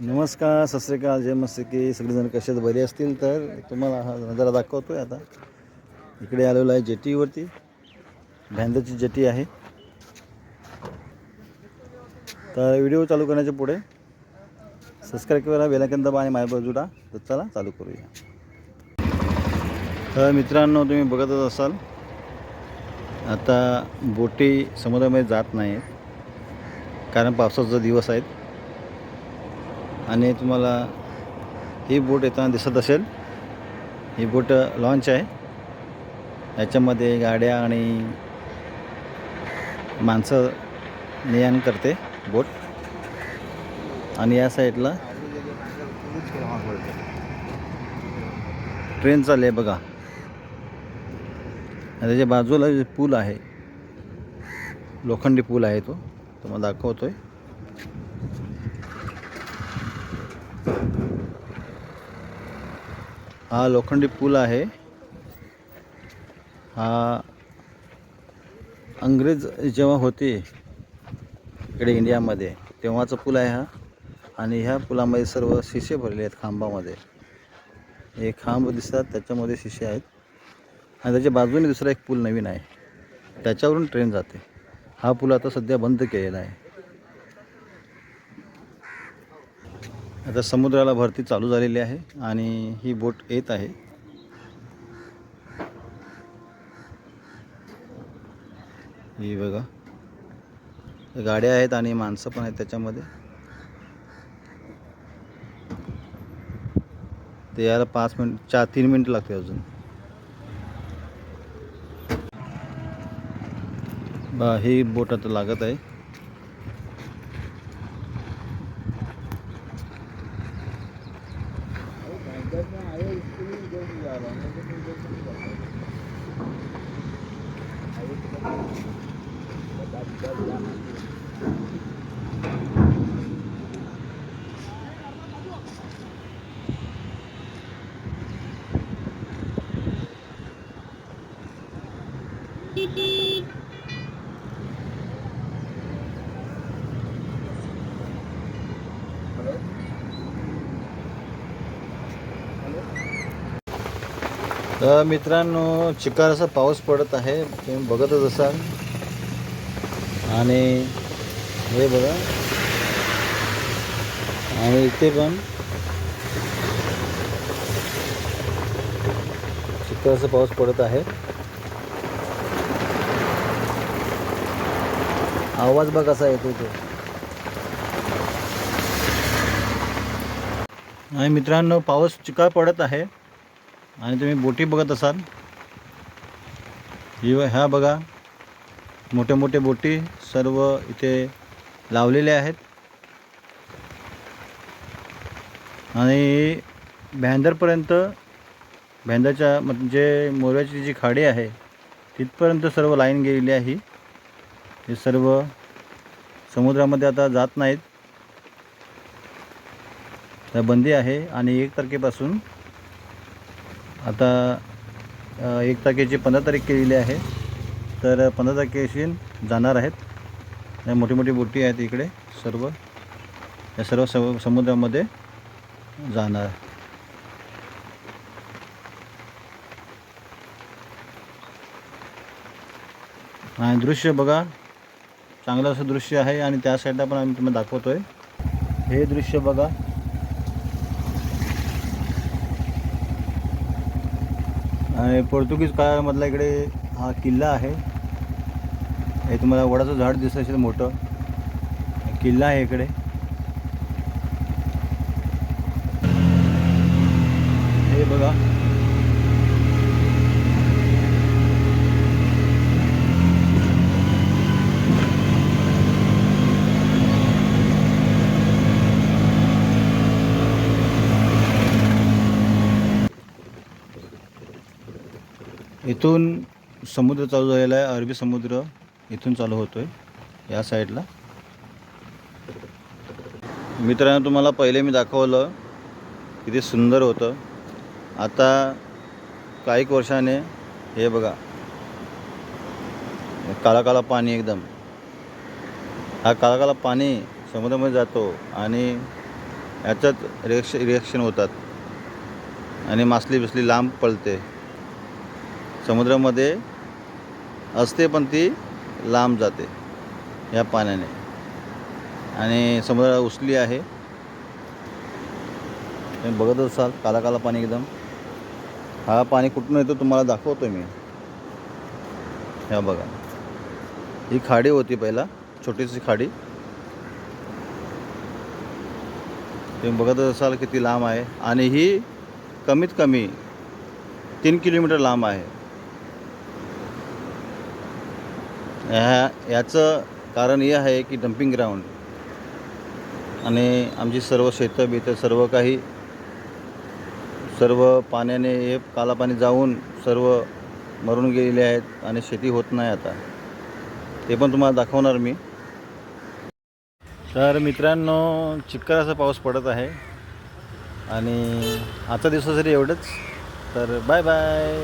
नमस्कार सत श्री जय मस्त की सगळेजण कशात बरे असतील तर तुम्हाला हा नजारा दाखवतो आहे आता. इकडे आलेलो आहे जेटीवरती. भ्यांदरची जेटी आहे. तर व्हिडिओ चालू करण्याच्या पुढे सबस्क्राईब करा बेलाकन दबा आणि माझ्या बाजूला. तर चला चालू करूया. तर मित्रांनो तुम्ही बघतच असाल आता बोटी समुद्रामध्ये जात नाहीत. कारण पावसाचा दिवस आहेत. आणि तुम्हाला ही बोट येताना दिसत असेल. ही बोट लॉन्च आहे. याच्यामध्ये गाड्या आणि माणसं नियान करते बोट. आणि या साईडला ट्रेन चालली आहे बघा. आणि त्याच्या बाजूला जे पूल आहे लोखंडी पूल आहे तो तुम्हाला दाखवतोय. हा लोखंडी पूल आहे. हा अंग्रेज जेव्हा होते इकडे इंडियामध्ये तेव्हाचा पूल आहे हा. आणि ह्या पुलामध्ये सर्व शिशे भरले आहेत खांबामध्ये. हे खांब दिसतात त्याच्यामध्ये शिशे आहेत. आणि त्याच्या बाजूने दुसरा एक पूल नवीन आहे. त्याच्यावरून ट्रेन जाते. हा पूल आता सध्या बंद केलेला आहे. आता समुद्राला भरती चालू झालेली आहे आणि ही बोट येत आहे. ही बघा. गाड्या आहेत आणि माणसं पण आहेत त्याच्यामध्ये. ते यायला पाच मिनिट चार तीन मिनिट लागते अजून. बा ही बोट आता लागत आहे. मित्रांनो चिकार असा पाऊस पडत आहे. तुम्ही बघतच असाल. आणि हे बघा. आणि इथे पण चिकार असा पाऊस पडत आहे. आवाज बघ कसा येतो तो. आणि मित्रांनो पाऊस चिकाळ पडत आहे आणि तुम्ही बोटी बघत असाल. ही ह्या बघा मोठ्या मोठ्या बोटी सर्व इथे लावलेल्या आहेत. आणि भ्यांदरपर्यंत भ्यांदरच्या म्हणजे मोऱ्याची जी खाडी आहे तिथपर्यंत सर्व लाईन गेलेली आहे. हे सर्व समुद्रामध्ये आता जात नाहीत. तर बंदी आहे आणि एक तारखेपासून आता एक तारखेची पंधरा तारीख केलेली आहे. तर पंधरा तारखेशी जाणार आहेत. मोठी मोठी बोटी आहेत इकडे सर्व. या सर्व सम समुद्रामध्ये जाणार. आणि दृश्य बघा. चांगलं असं दृश्य आहे आणि त्या साईडला पण आम्ही तुम्हाला दाखवतोय. हे दृश्य बघा. आणि पोर्तुगीज काळामधला इकडे हा किल्ला आहे. हे तुम्हाला वडाचं झाड दिसत असेल मोठं. किल्ला आहे इकडे. हे बघा. इथून समुद्र चालू झालेला आहे अरबी समुद्र इथून चालू होतो आहे या साईडला. मित्रांनो तुम्हाला पहिले मी दाखवलं किती सुंदर होतं. आता काही वर्षाने हे बघा काळा काळा पाणी एकदम. हा काळा काळा पाणी समुद्रामध्ये जातो आणि याच्यात रिएक्श रिॲक्शन होतात. आणि मासली बिसली लांब पळते. समुद्रामध्ये असते पण ती लांब जाते या पाण्याने. आणि समुद्राला उचली आहे. तुम्ही बघत असाल काला काला पाणी एकदम. हा पाणी कुठून येतो तुम्हाला दाखवतो मी. ह्या बघा. ही खाडी होती पहिला छोटीशी खाडी. तुम्ही बघत असाल किती लांब आहे. आणि ही कमीत कमी तीन किलोमीटर लांब आहे. ह्या याचं कारण हे आहे की डम्पिंग ग्राउंड आणि आमची सर्व शेतं बितं सर्व काही सर्व पाण्याने हे कालापाणी जाऊन सर्व मरून गेलेले आहेत आणि शेती होत नाही आता. ते पण तुम्हाला दाखवणार मी. तर मित्रांनो चिक्कर असा पाऊस पडत आहे आणि आजचा दिवसासाठी एवढंच तर बाय बाय